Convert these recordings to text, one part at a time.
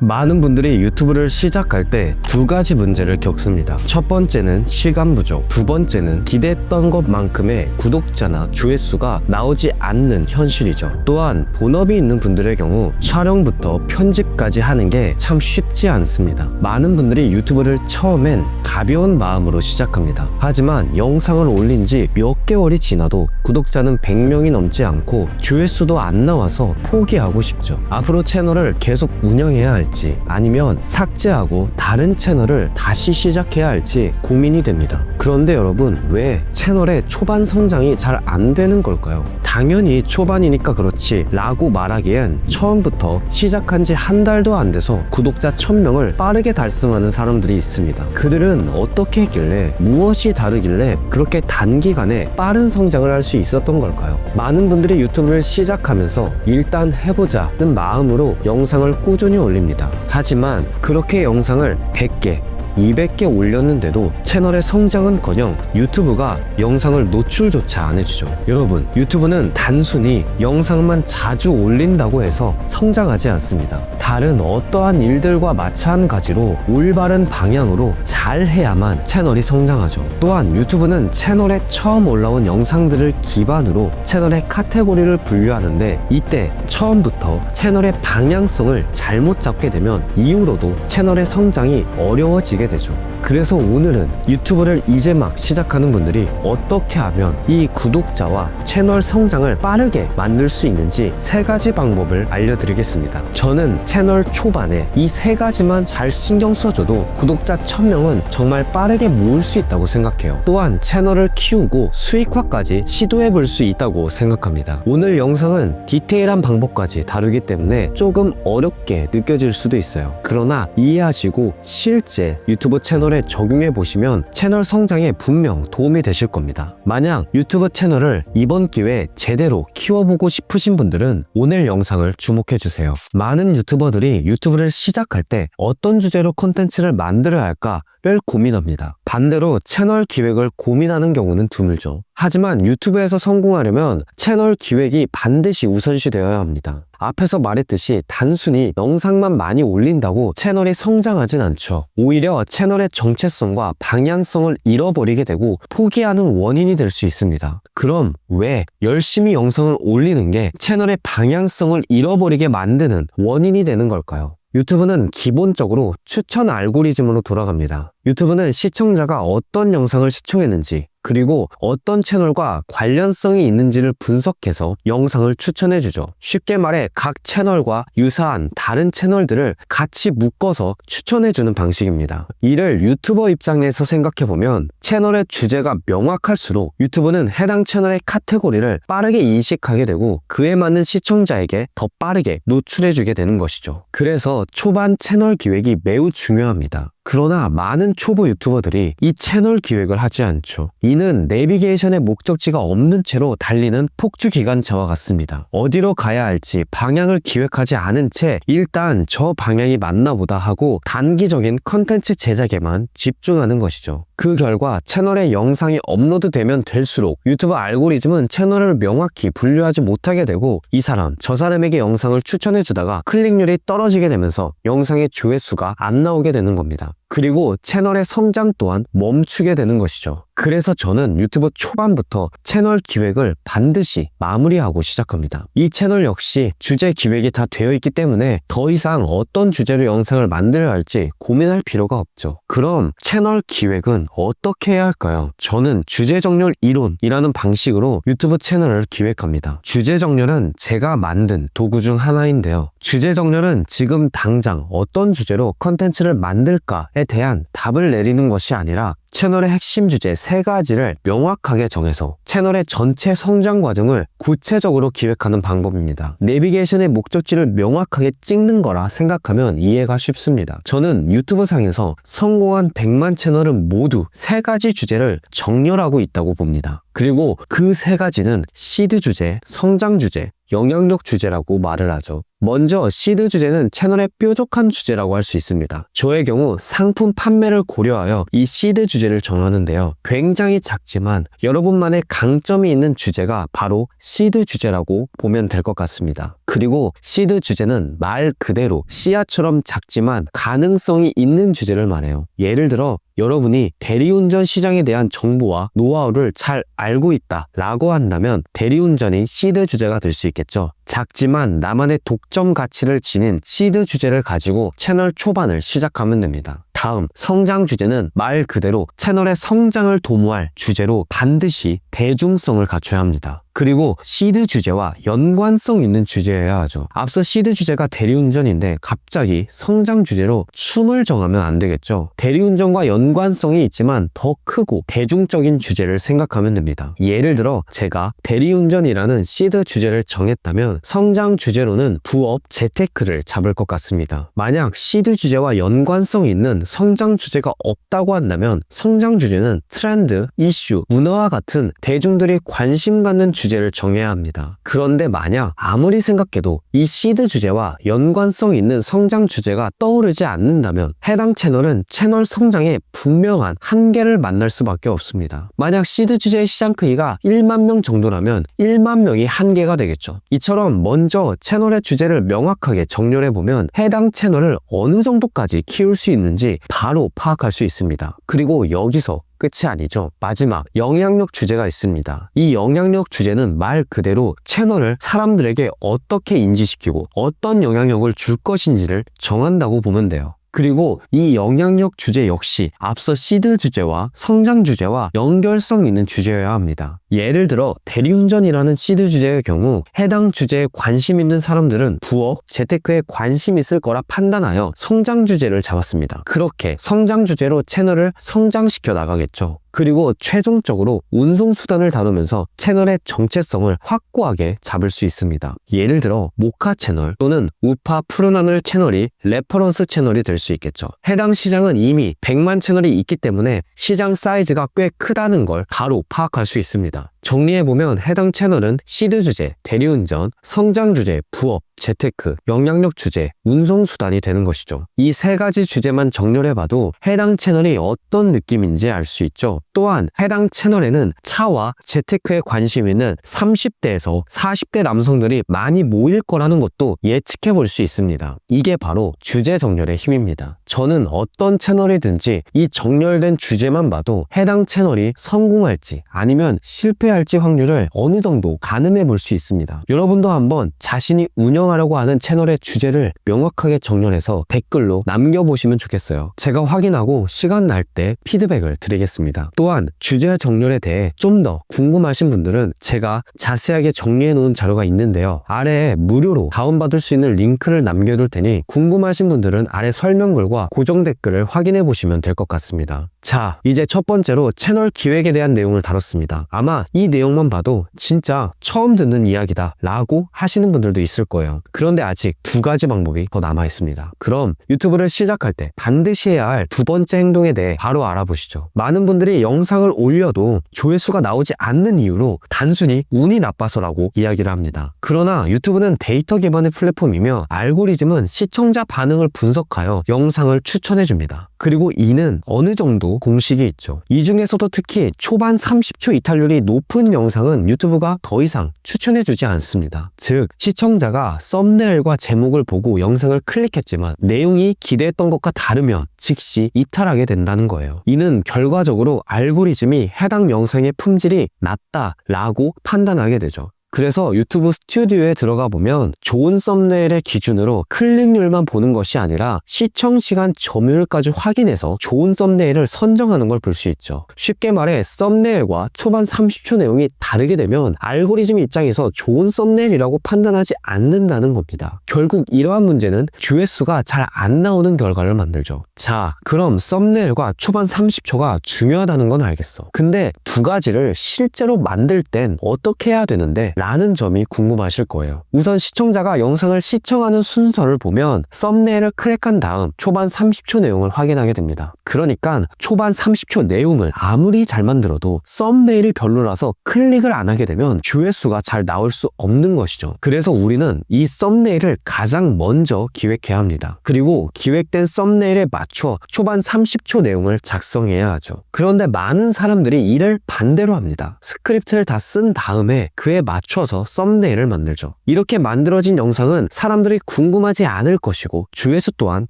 많은 분들이 유튜브를 시작할 때 두 가지 문제를 겪습니다. 첫 번째는 시간 부족, 두 번째는 기대했던 것만큼의 구독자나 조회수가 나오지 않는 현실이죠. 또한 본업이 있는 분들의 경우 촬영부터 편집까지 하는 게 참 쉽지 않습니다. 많은 분들이 유튜브를 처음엔 가벼운 마음으로 시작합니다. 하지만 영상을 올린 지 몇 개월이 지나도 구독자는 100명이 넘지 않고 조회수도 안 나와서 포기하고 싶죠. 앞으로 채널을 계속 운영해야 할지 아니면 삭제하고 다른 채널을 다시 시작해야 할지 고민이 됩니다. 그런데 여러분 왜 채널의 초반 성장이 잘 안 되는 걸까요? 당연히 초반이니까 그렇지 라고 말하기엔 처음부터 시작한 지 한 달도 안 돼서 구독자 1000명을 빠르게 달성하는 사람들이 있습니다. 그들은 어떻게 했길래 무엇이 다르길래 그렇게 단기간에 빠른 성장을 할 수 있었던 걸까요? 많은 분들이 유튜브를 시작하면서 일단 해보자는 마음으로 영상을 꾸준히 올립니다. 하지만 그렇게 영상을 100개, 200개 올렸는데도 채널의 성장은커녕 유튜브가 영상을 노출조차 안 해주죠. 여러분, 유튜브는 단순히 영상만 자주 올린다고 해서 성장하지 않습니다. 다른 어떠한 일들과 마찬가지로 올바른 방향으로 잘 해야만 채널이 성장하죠. 또한 유튜브는 채널에 처음 올라온 영상들을 기반으로 채널의 카테고리를 분류하는데 이때 처음부터 채널의 방향성을 잘못 잡게 되면 이후로도 채널의 성장이 어려워지게 되죠. 그래서 오늘은 유튜브를 이제 막 시작하는 분들이 어떻게 하면 이 구독자와 채널 성장을 빠르게 만들 수 있는지 세 가지 방법을 알려드리겠습니다. 저는 채널 초반에 이 세 가지만 잘 신경 써줘도 구독자 1000명은 정말 빠르게 모을 수 있다고 생각해요. 또한 채널을 키우고 수익화까지 시도해 볼 수 있다고 생각합니다. 오늘 영상은 디테일한 방법까지 다루기 때문에 조금 어렵게 느껴질 수도 있어요. 그러나 이해하시고 실제 유튜브 채널에 적용해 보시면 채널 성장에 분명 도움이 되실 겁니다. 만약 유튜브 채널을 이번 기회에 제대로 키워보고 싶으신 분들은 오늘 영상을 주목해 주세요. 많은 유튜버들이 유튜브를 시작할 때 어떤 주제로 콘텐츠를 만들어야 할까 를 고민합니다. 반대로 채널 기획을 고민하는 경우는 드물죠. 하지만 유튜브에서 성공하려면 채널 기획이 반드시 우선시 되어야 합니다. 앞에서 말했듯이 단순히 영상만 많이 올린다고 채널이 성장하진 않죠. 오히려 채널의 정체성과 방향성을 잃어버리게 되고 포기하는 원인이 될 수 있습니다. 그럼 왜 열심히 영상을 올리는 게 채널의 방향성을 잃어버리게 만드는 원인이 되는 걸까요? 유튜브는 기본적으로 추천 알고리즘으로 돌아갑니다. 유튜브는 시청자가 어떤 영상을 시청했는지, 그리고 어떤 채널과 관련성이 있는지를 분석해서 영상을 추천해주죠. 쉽게 말해 각 채널과 유사한 다른 채널들을 같이 묶어서 추천해주는 방식입니다. 이를 유튜버 입장에서 생각해보면 채널의 주제가 명확할수록 유튜브는 해당 채널의 카테고리를 빠르게 인식하게 되고 그에 맞는 시청자에게 더 빠르게 노출해주게 되는 것이죠. 그래서 초반 채널 기획이 매우 중요합니다. 그러나 많은 초보 유튜버들이 이 채널 기획을 하지 않죠. 이는 내비게이션의 목적지가 없는 채로 달리는 폭주 기관차와 같습니다. 어디로 가야 할지 방향을 기획하지 않은 채 일단 저 방향이 맞나 보다 하고 단기적인 컨텐츠 제작에만 집중하는 것이죠. 그 결과 채널에 영상이 업로드되면 될수록 유튜브 알고리즘은 채널을 명확히 분류하지 못하게 되고 이 사람, 저 사람에게 영상을 추천해 주다가 클릭률이 떨어지게 되면서 영상의 조회수가 안 나오게 되는 겁니다. 그리고 채널의 성장 또한 멈추게 되는 것이죠. 그래서 저는 유튜브 초반부터 채널 기획을 반드시 마무리하고 시작합니다. 이 채널 역시 주제 기획이 다 되어 있기 때문에 더 이상 어떤 주제로 영상을 만들어야 할지 고민할 필요가 없죠. 그럼 채널 기획은 어떻게 해야 할까요? 저는 주제 정렬 이론이라는 방식으로 유튜브 채널을 기획합니다. 주제 정렬은 제가 만든 도구 중 하나인데요. 주제 정렬은 지금 당장 어떤 주제로 컨텐츠를 만들까에 대한 답을 내리는 것이 아니라 채널의 핵심 주제 세 가지를 명확하게 정해서 채널의 전체 성장 과정을 구체적으로 기획하는 방법입니다. 내비게이션의 목적지를 명확하게 찍는 거라 생각하면 이해가 쉽습니다. 저는 유튜브 상에서 성공한 100만 채널은 모두 세 가지 주제를 정렬하고 있다고 봅니다. 그리고 그 세 가지는 시드 주제, 성장 주제, 영향력 주제라고 말을 하죠. 먼저 시드 주제는 채널의 뾰족한 주제라고 할 수 있습니다. 저의 경우 상품 판매를 고려하여 이 시드 주제를 정하는데요. 굉장히 작지만 여러분만의 강점이 있는 주제가 바로 시드 주제라고 보면 될 것 같습니다. 그리고 시드 주제는 말 그대로 씨앗처럼 작지만 가능성이 있는 주제를 말해요. 예를 들어 여러분이 대리운전 시장에 대한 정보와 노하우를 잘 알고 있다 라고 한다면 대리운전이 시드 주제가 될 수 있겠죠. 작지만 나만의 독점 가치를 지닌 시드 주제를 가지고 채널 초반을 시작하면 됩니다. 다음, 성장 주제는 말 그대로 채널의 성장을 도모할 주제로 반드시 대중성을 갖춰야 합니다. 그리고 시드 주제와 연관성 있는 주제여야 하죠. 앞서 시드 주제가 대리운전인데 갑자기 성장 주제로 춤을 정하면 안 되겠죠. 대리운전과 연 관성이 있지만 더 크고 대중적인 주제를 생각하면 됩니다. 예를 들어 제가 대리운전이라는 시드 주제를 정했다면 성장 주제로는 부업 재테크를 잡을 것 같습니다. 만약 시드 주제와 연관성 있는 성장 주제가 없다고 한다면 성장 주제는 트렌드, 이슈, 문화와 같은 대중들이 관심 갖는 주제를 정해야 합니다. 그런데 만약 아무리 생각해도 이 시드 주제와 연관성 있는 성장 주제가 떠오르지 않는다면 해당 채널은 채널 성장에 분명한 한계를 만날 수밖에 없습니다. 만약 시드 주제의 시장 크기가 1만 명 정도라면 1만 명이 한계가 되겠죠. 이처럼 먼저 채널의 주제를 명확하게 정렬해 보면 해당 채널을 어느 정도까지 키울 수 있는지 바로 파악할 수 있습니다. 그리고 여기서 끝이 아니죠. 마지막 영향력 주제가 있습니다. 이 영향력 주제는 말 그대로 채널을 사람들에게 어떻게 인지시키고 어떤 영향력을 줄 것인지를 정한다고 보면 돼요. 그리고 이 영향력 주제 역시 앞서 시드 주제와 성장 주제와 연결성 있는 주제여야 합니다. 예를 들어 대리운전이라는 시드 주제의 경우 해당 주제에 관심 있는 사람들은 부업, 재테크에 관심 있을 거라 판단하여 성장 주제를 잡았습니다. 그렇게 성장 주제로 채널을 성장시켜 나가겠죠. 그리고 최종적으로 운송수단을 다루면서 채널의 정체성을 확고하게 잡을 수 있습니다. 예를 들어 모카 채널 또는 우파 푸른하늘 채널이 레퍼런스 채널이 될 수 있겠죠. 해당 시장은 이미 100만 채널이 있기 때문에 시장 사이즈가 꽤 크다는 걸 바로 파악할 수 있습니다. 정리해보면 해당 채널은 시드 주제, 대리운전, 성장 주제, 부업, 재테크, 영향력 주제, 운송 수단이 되는 것이죠. 이 세 가지 주제만 정렬해봐도 해당 채널이 어떤 느낌인지 알 수 있죠. 또한 해당 채널에는 차와 재테크에 관심 있는 30대에서 40대 남성들이 많이 모일 거라는 것도 예측해 볼 수 있습니다. 이게 바로 주제 정렬의 힘입니다. 저는 어떤 채널이든지 이 정렬된 주제만 봐도 해당 채널이 성공할지 아니면 실패할지 확률을 어느 정도 가늠해 볼 수 있습니다. 여러분도 한번 자신이 운영 하려고 하는 채널의 주제를 명확하게 정렬해서 댓글로 남겨보시면 좋겠어요. 제가 확인하고 시간 날 때 피드백을 드리겠습니다. 또한 주제 정렬에 대해 좀 더 궁금하신 분들은 제가 자세하게 정리해 놓은 자료가 있는데요. 아래에 무료로 다운받을 수 있는 링크를 남겨둘 테니 궁금하신 분들은 아래 설명글과 고정 댓글을 확인해 보시면 될 것 같습니다. 자, 이제 첫 번째로 채널 기획에 대한 내용을 다뤘습니다. 아마 이 내용만 봐도 진짜 처음 듣는 이야기다 라고 하시는 분들도 있을 거예요. 그런데 아직 두 가지 방법이 더 남아 있습니다. 그럼 유튜브를 시작할 때 반드시 해야 할 두 번째 행동에 대해 바로 알아보시죠. 많은 분들이 영상을 올려도 조회수가 나오지 않는 이유로 단순히 운이 나빠서라고 이야기를 합니다. 그러나 유튜브는 데이터 기반의 플랫폼이며 알고리즘은 시청자 반응을 분석하여 영상을 추천해 줍니다. 그리고 이는 어느 정도 공식이 있죠. 이 중에서도 특히 초반 30초 이탈률이 높은 영상은 유튜브가 더 이상 추천해 주지 않습니다. 즉, 시청자가 썸네일과 제목을 보고 영상을 클릭했지만 내용이 기대했던 것과 다르면 즉시 이탈하게 된다는 거예요. 이는 결과적으로 알고리즘이 해당 영상의 품질이 낮다라고 판단하게 되죠. 그래서 유튜브 스튜디오에 들어가 보면 좋은 썸네일의 기준으로 클릭률만 보는 것이 아니라 시청 시간 점유율까지 확인해서 좋은 썸네일을 선정하는 걸 볼 수 있죠. 쉽게 말해 썸네일과 초반 30초 내용이 다르게 되면 알고리즘 입장에서 좋은 썸네일이라고 판단하지 않는다는 겁니다. 결국 이러한 문제는 조회수가 잘 안 나오는 결과를 만들죠. 자, 그럼 썸네일과 초반 30초가 중요하다는 건 알겠어. 근데 두 가지를 실제로 만들 땐 어떻게 해야 되는데 라는 점이 궁금하실 거예요. 우선 시청자가 영상을 시청하는 순서를 보면 썸네일을 클릭한 다음 초반 30초 내용을 확인하게 됩니다. 그러니까 초반 30초 내용을 아무리 잘 만들어도 썸네일이 별로라서 클릭을 안 하게 되면 조회수가 잘 나올 수 없는 것이죠. 그래서 우리는 이 썸네일을 가장 먼저 기획해야 합니다. 그리고 기획된 썸네일에 맞춰 초반 30초 내용을 작성해야 하죠. 그런데 많은 사람들이 이를 반대로 합니다. 스크립트를 다 쓴 다음에 그에 맞춰 서 썸네일을 만들죠. 이렇게 만들어진 영상은 사람들이 궁금하지 않을 것이고 조회수 또한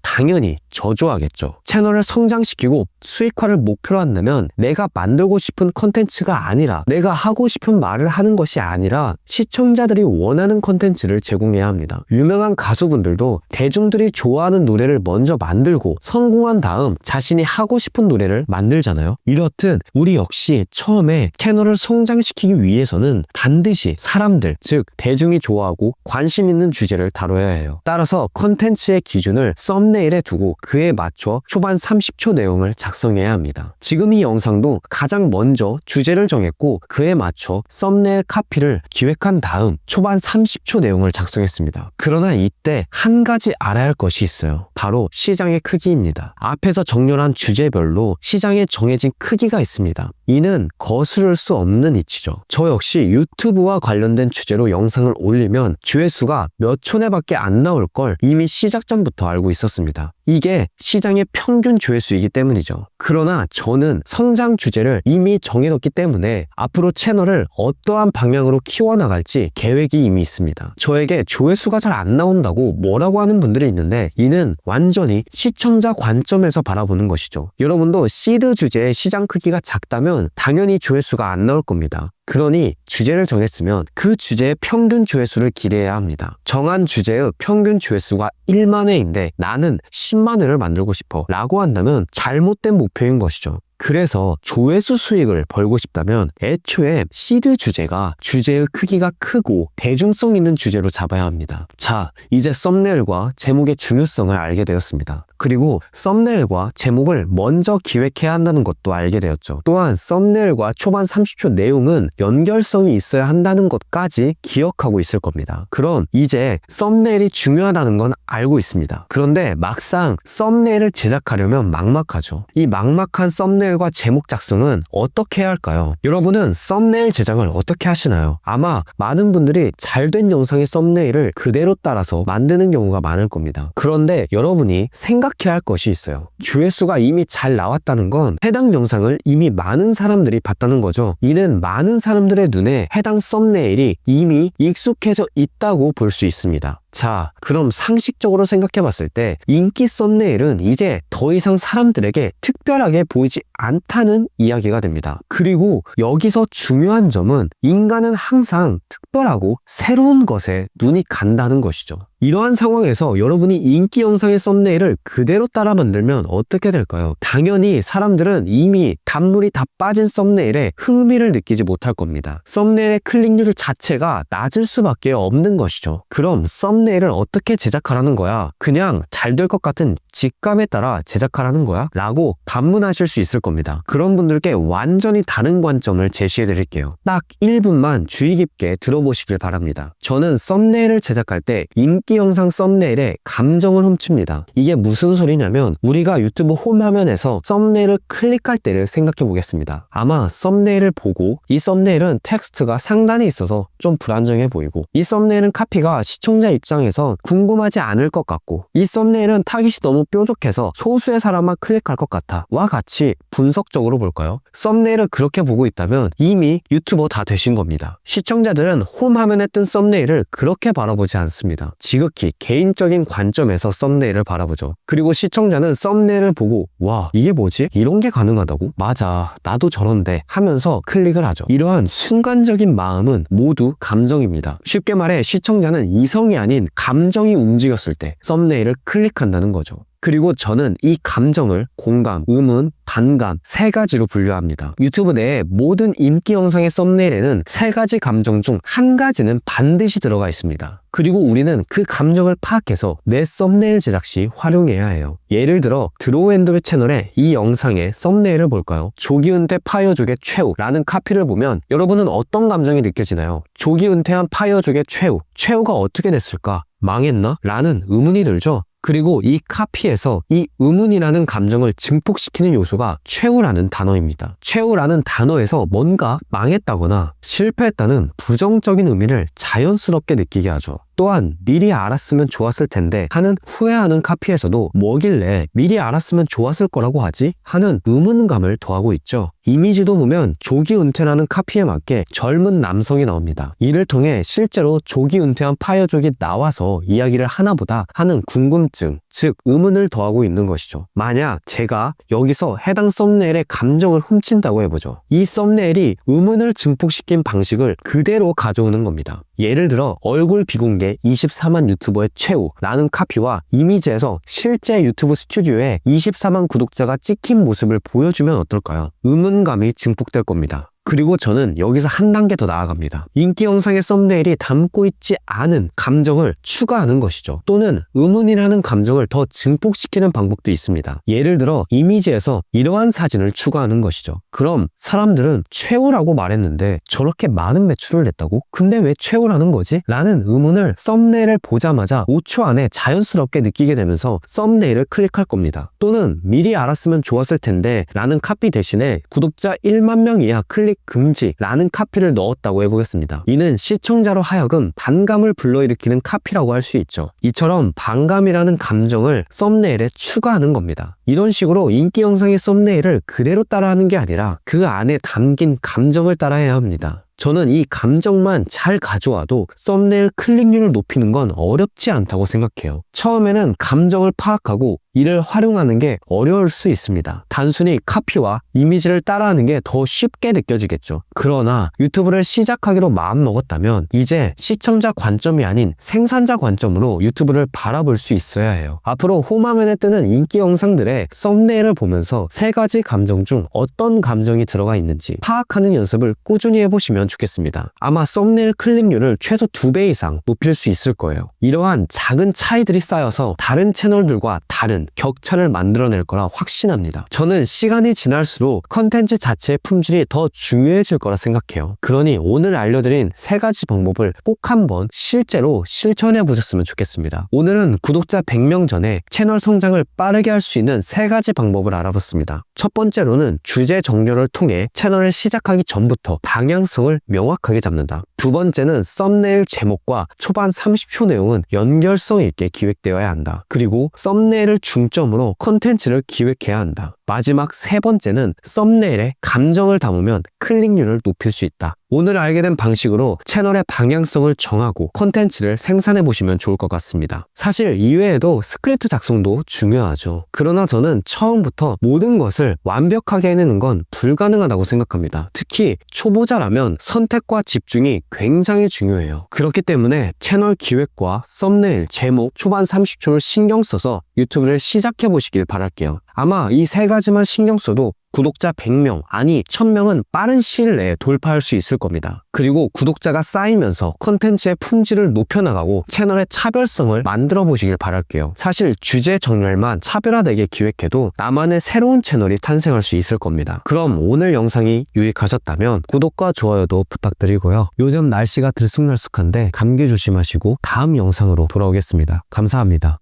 당연히 저조하겠죠. 채널을 성장시키고 수익화를 목표로 한다면 내가 만들고 싶은 컨텐츠가 아니라 내가 하고 싶은 말을 하는 것이 아니라 시청자들이 원하는 컨텐츠를 제공해야 합니다. 유명한 가수분들도 대중들이 좋아하는 노래를 먼저 만들고 성공한 다음 자신이 하고 싶은 노래를 만들잖아요. 이렇듯 우리 역시 처음에 채널을 성장시키기 위해서는 반드시 사람들, 즉 대중이 좋아하고 관심 있는 주제를 다뤄야 해요. 따라서 컨텐츠의 기준을 썸네일에 두고 그에 맞춰 초반 30초 내용을 작 성해야 합니다. 지금 이 영상도 가장 먼저 주제를 정했고 그에 맞춰 썸네일 카피를 기획한 다음 초반 30초 내용을 작성했습니다. 그러나 이때 한 가지 알아야 할 것이 있어요. 바로 시장의 크기입니다. 앞에서 정렬한 주제별로 시장에 정해진 크기가 있습니다. 이는 거스를 수 없는 이치죠. 저 역시 유튜브와 관련된 주제로 영상을 올리면 조회수가 몇 초내밖에 안 나올 걸 이미 시작 전부터 알고 있었습니다. 이게 시장의 평균 조회수이기 때문이죠. 그러나 저는 성장 주제를 이미 정해뒀기 때문에 앞으로 채널을 어떠한 방향으로 키워나갈지 계획이 이미 있습니다. 저에게 조회수가 잘 안 나온다고 뭐라고 하는 분들이 있는데 이는 완전히 시청자 관점에서 바라보는 것이죠. 여러분도 시드 주제의 시장 크기가 작다면 당연히 조회수가 안 나올 겁니다. 그러니 주제를 정했으면 그 주제의 평균 조회수를 기대해야 합니다. 정한 주제의 평균 조회수가 1만 회인데 나는 10만 회를 만들고 싶어 라고 한다면 잘못된 목표인 것이죠. 그래서 조회수 수익을 벌고 싶다면 애초에 시드 주제가 주제의 크기가 크고 대중성 있는 주제로 잡아야 합니다. 자, 이제 썸네일과 제목의 중요성을 알게 되었습니다. 그리고 썸네일과 제목을 먼저 기획해야 한다는 것도 알게 되었죠. 또한 썸네일과 초반 30초 내용은 연결성이 있어야 한다는 것까지 기억하고 있을 겁니다. 그럼 이제 썸네일이 중요하다는 건 알고 있습니다. 그런데 막상 썸네일을 제작하려면 막막하죠. 이 막막한 썸네일과 제목 작성은 어떻게 해야 할까요? 여러분은 썸네일 제작을 어떻게 하시나요? 아마 많은 분들이 잘된 영상의 썸네일을 그대로 따라서 만드는 경우가 많을 겁니다. 그런데 여러분이 생각 해야 할 것이 있어요. 조회수가 이미 잘 나왔다는 건 해당 영상을 이미 많은 사람들이 봤다는 거죠. 이는 많은 사람들의 눈에 해당 썸네일이 이미 익숙해져 있다고 볼 수 있습니다. 자, 그럼 상식적으로 생각해 봤을 때 인기 썸네일은 이제 더 이상 사람들에게 특별하게 보이지 않다는 이야기가 됩니다. 그리고 여기서 중요한 점은 인간은 항상 특별하고 새로운 것에 눈이 간다는 것이죠. 이러한 상황에서 여러분이 인기 영상의 썸네일을 그대로 따라 만들면 어떻게 될까요? 당연히 사람들은 이미 단물이 다 빠진 썸네일에 흥미를 느끼지 못할 겁니다. 썸네일의 클릭률 자체가 낮을 수밖에 없는 것이죠. 그럼 썸 네일을 어떻게 제작하라는 거야? 그냥 잘 될 것 같은 직감에 따라 제작하라는 거야? 라고 반문하실 수 있을 겁니다. 그런 분들께 완전히 다른 관점을 제시해 드릴게요. 딱 1분만 주의 깊게 들어보시길 바랍니다. 저는 썸네일을 제작할 때 인기 영상 썸네일에 감정을 훔칩니다. 이게 무슨 소리냐면 우리가 유튜브 홈 화면에서 썸네일을 클릭할 때를 생각해 보겠습니다. 아마 썸네일을 보고 이 썸네일은 텍스트가 상단에 있어서 좀 불안정해 보이고 이 썸네일은 카피가 시청자 입장 에서 궁금하지 않을 것 같고 이 썸네일은 타깃이 너무 뾰족해서 소수의 사람만 클릭할 것 같아 와 같이 분석적으로 볼까요? 썸네일을 그렇게 보고 있다면 이미 유튜버 다 되신 겁니다. 시청자들은 홈 화면에 뜬 썸네일을 그렇게 바라보지 않습니다. 지극히 개인적인 관점에서 썸네일을 바라보죠. 그리고 시청자는 썸네일을 보고 와 이게 뭐지? 이런 게 가능하다고? 맞아 나도 저런데 하면서 클릭을 하죠. 이러한 순간적인 마음은 모두 감정입니다. 쉽게 말해 시청자는 이성이 아닌 감정이 움직였을 때 썸네일을 클릭한다는 거죠. 그리고 저는 이 감정을 공감, 의문, 반감 세 가지로 분류합니다. 유튜브 내에 모든 인기 영상의 썸네일에는 세 가지 감정 중 한 가지는 반드시 들어가 있습니다. 그리고 우리는 그 감정을 파악해서 내 썸네일 제작 시 활용해야 해요. 예를 들어 드로우앤드의 채널에 이 영상의 썸네일을 볼까요? 조기 은퇴 파이어족의 최후라는 카피를 보면 여러분은 어떤 감정이 느껴지나요? 조기 은퇴한 파이어족의 최후, 최후가 어떻게 됐을까? 망했나? 라는 의문이 들죠. 그리고 이 카피에서 이 의문이라는 감정을 증폭시키는 요소가 최후라는 단어입니다. 최후라는 단어에서 뭔가 망했다거나 실패했다는 부정적인 의미를 자연스럽게 느끼게 하죠. 또한 미리 알았으면 좋았을 텐데 하는 후회하는 카피에서도 뭐길래 미리 알았으면 좋았을 거라고 하지? 하는 의문감을 더하고 있죠. 이미지도 보면 조기 은퇴라는 카피에 맞게 젊은 남성이 나옵니다. 이를 통해 실제로 조기 은퇴한 파이어족이 나와서 이야기를 하나보다 하는 궁금증, 즉 의문을 더하고 있는 것이죠. 만약 제가 여기서 해당 썸네일의 감정을 훔친다고 해보죠. 이 썸네일이 의문을 증폭시킨 방식을 그대로 가져오는 겁니다. 예를 들어 얼굴 비공개 24만 유튜버의 최후 라는 카피와 이미지에서 실제 유튜브 스튜디오에 24만 구독자가 찍힌 모습을 보여주면 어떨까요? 의문감이 증폭될 겁니다. 그리고 저는 여기서 한 단계 더 나아갑니다. 인기 영상의 썸네일이 담고 있지 않은 감정을 추가하는 것이죠. 또는 의문이라는 감정을 더 증폭시키는 방법도 있습니다. 예를 들어 이미지에서 이러한 사진을 추가하는 것이죠. 그럼 사람들은 최후라고 말했는데 저렇게 많은 매출을 냈다고? 근데 왜 최후라는 거지? 라는 의문을 썸네일을 보자마자 5초 안에 자연스럽게 느끼게 되면서 썸네일을 클릭할 겁니다. 또는 미리 알았으면 좋았을 텐데 라는 카피 대신에 구독자 1만 명 이하 클릭 금지라는 카피를 넣었다고 해보겠습니다. 이는 시청자로 하여금 반감을 불러일으키는 카피라고 할 수 있죠. 이처럼 반감이라는 감정을 썸네일에 추가하는 겁니다. 이런 식으로 인기 영상의 썸네일을 그대로 따라하는 게 아니라 그 안에 담긴 감정을 따라해야 합니다. 저는 이 감정만 잘 가져와도 썸네일 클릭률을 높이는 건 어렵지 않다고 생각해요. 처음에는 감정을 파악하고 이를 활용하는 게 어려울 수 있습니다. 단순히 카피와 이미지를 따라하는 게 더 쉽게 느껴지겠죠. 그러나 유튜브를 시작하기로 마음먹었다면 이제 시청자 관점이 아닌 생산자 관점으로 유튜브를 바라볼 수 있어야 해요. 앞으로 홈화면에 뜨는 인기 영상들의 썸네일을 보면서 세 가지 감정 중 어떤 감정이 들어가 있는지 파악하는 연습을 꾸준히 해보시면 좋겠습니다. 아마 썸네일 클릭률을 최소 두배 이상 높일 수 있을 거예요. 이러한 작은 차이들이 쌓여서 다른 채널들과 다른 격차를 만들어낼 거라 확신합니다. 저는 시간이 지날수록 컨텐츠 자체의 품질이 더 중요해질 거라 생각해요. 그러니 오늘 알려드린 세 가지 방법을 꼭 한번 실제로 실천해 보셨으면 좋겠습니다. 오늘은 구독자 100명 전에 채널 성장을 빠르게 할 수 있는 세 가지 방법을 알아봤습니다. 첫 번째로는 주제 정렬을 통해 채널을 시작하기 전부터 방향성을 명확하게 잡는다. 두 번째는 썸네일 제목과 초반 30초 내용은 연결성 있게 기획되어야 한다. 그리고 썸네일을 중점으로 콘텐츠를 기획해야 한다. 마지막 세 번째는 썸네일에 감정을 담으면 클릭률을 높일 수 있다. 오늘 알게 된 방식으로 채널의 방향성을 정하고 콘텐츠를 생산해 보시면 좋을 것 같습니다. 사실 이외에도 스크립트 작성도 중요하죠. 그러나 저는 처음부터 모든 것을 완벽하게 해내는 건 불가능하다고 생각합니다. 특히 초보자라면 선택과 집중이 굉장히 중요해요. 그렇기 때문에 채널 기획과 썸네일, 제목, 초반 30초를 신경 써서 유튜브를 시작해 보시길 바랄게요. 아마 이 세 가지만 신경 써도 구독자 100명, 아니 1000명은 빠른 시일 내에 돌파할 수 있을 겁니다. 그리고 구독자가 쌓이면서 콘텐츠의 품질을 높여나가고 채널의 차별성을 만들어 보시길 바랄게요. 사실 주제 정렬만 차별화되게 기획해도 나만의 새로운 채널이 탄생할 수 있을 겁니다. 그럼 오늘 영상이 유익하셨다면 구독과 좋아요도 부탁드리고요. 요즘 날씨가 들쑥날쑥한데 감기 조심하시고 다음 영상으로 돌아오겠습니다. 감사합니다.